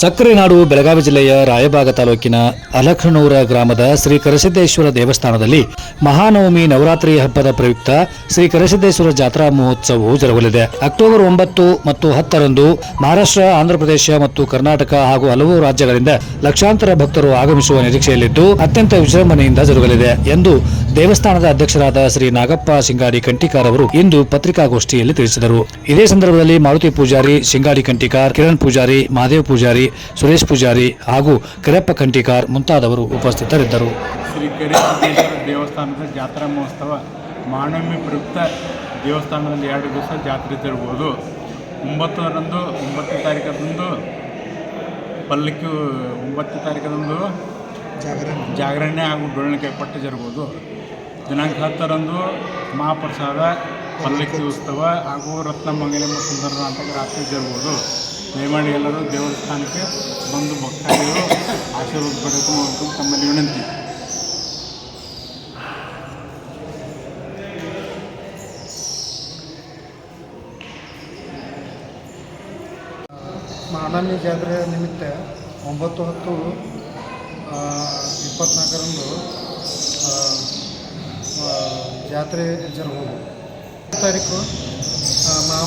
ಸಕ್ಕರೆ ನಾಡು, ಬೆಳಗಾವಿ ಜಿಲ್ಲೆಯ ರಾಯಬಾಗ ತಾಲೂಕಿನ ಅಲಖನೂರ ಗ್ರಾಮದ ಶ್ರೀ ಕರಸಿದ್ದೇಶ್ವರ ದೇವಸ್ಥಾನದಲ್ಲಿ ಮಹಾನವಮಿ ನವರಾತ್ರಿ ಹಬ್ಬದ ಪ್ರಯುಕ್ತ ಶ್ರೀ ಕರಸಿದ್ದೇಶ್ವರ ಜಾತ್ರಾ ಮಹೋತ್ಸವವು ಜರುಗಲಿದೆ. ಅಕ್ಟೋಬರ್ ಒಂಬತ್ತು ಮತ್ತು ಹತ್ತರಂದು ಮಹಾರಾಷ್ಟ್ರ ಆಂಧ್ರಪ್ರದೇಶ ಮತ್ತು ಕರ್ನಾಟಕ ಹಾಗೂ ಹಲವು ರಾಜ್ಯಗಳಿಂದ ಲಕ್ಷಾಂತರ ಭಕ್ತರು ಆಗಮಿಸುವ ನಿರೀಕ್ಷೆಯಲ್ಲಿದ್ದು ಅತ್ಯಂತ ವಿಜೃಂಭಣೆಯಿಂದ ಜರುಗಲಿದೆ ಎಂದು ದೇವಸ್ಥಾನದ ಅಧ್ಯಕ್ಷರಾದ ಶ್ರೀ ನಾಗಪ್ಪ ಸಿಂಗಾಡಿ ಕಂಟಿಕಾರ್ ಅವರು ಇಂದು ಪತ್ರಿಕಾಗೋಷ್ಠಿಯಲ್ಲಿ ತಿಳಿಸಿದರು. ಇದೇ ಸಂದರ್ಭದಲ್ಲಿ ಮಾರುತಿ ಪೂಜಾರಿ ಸಿಂಗಾಡಿ ಕಂಟಿಕಾರ್, ಕಿರಣ್ ಪೂಜಾರಿ ಮಹಾದೇವ್ ಪೂಜಾರಿ ಸುರೇಶ್ ಪೂಜಾರಿ ಹಾಗೂ ಕರೆಪ್ಪ ಕಂಠಿಕಾರ್ ಮುಂತಾದವರು ಉಪಸ್ಥಿತರಿದ್ದರು. ಶ್ರೀ ಕರಿಸಿದ್ದೇಶ್ವರ ದೇವಸ್ಥಾನದ ಜಾತ್ರಾ ಮಹೋತ್ಸವ ಮಾನವಮಿ ಪ್ರಯುಕ್ತ ದೇವಸ್ಥಾನದಲ್ಲಿ ಎರಡು ದಿವಸ ಜಾತ್ರೆ ತಿರ್ಬೋದು ಒಂಬತ್ತರಂದು ಒಂಬತ್ತು ತಾರೀಕದಂದು ಪಲ್ಲಕ್ಕಿ ಒಂಬತ್ತು ತಾರೀಕದಂದು ಜಾಗರಣೆ. ಹಾಗೂ ಡೊಳ್ಳಿಕೆ ಪಟ್ಟು ಜರುಗುವುದು. ದಿನಾಂಕ ಹತ್ತರಂದು ಮಹಾಪ್ರಸಾದ ಪಲ್ಲಕ್ಕಿ ಉತ್ಸವ ಹಾಗೂ ರತ್ನಮಂಗಲಂ ಸುಂದರ ನಾಟಕ ರಾತ್ರಿ ಜರುಗುವುದು. ದಯಮಾಡಿ ಎಲ್ಲರೂ ದೇವಸ್ಥಾನಕ್ಕೆ ಬಂದು ಭಕ್ತಾದಿಗಳು ಆಶೀರ್ವಾದ ಪಡೆದು ತಮ್ಮಲ್ಲಿ ವಿನಂತಿ. ಮಾನವೀಯ ಜಾತ್ರೆ ನಿಮಿತ್ತ ಒಂಬತ್ತು ಹತ್ತು ಇಪ್ಪತ್ನಾಲ್ಕರಂದು ಜಾತ್ರೆ ಜರುಗುವುದು. ತಾರೀಕು ಮಹಾ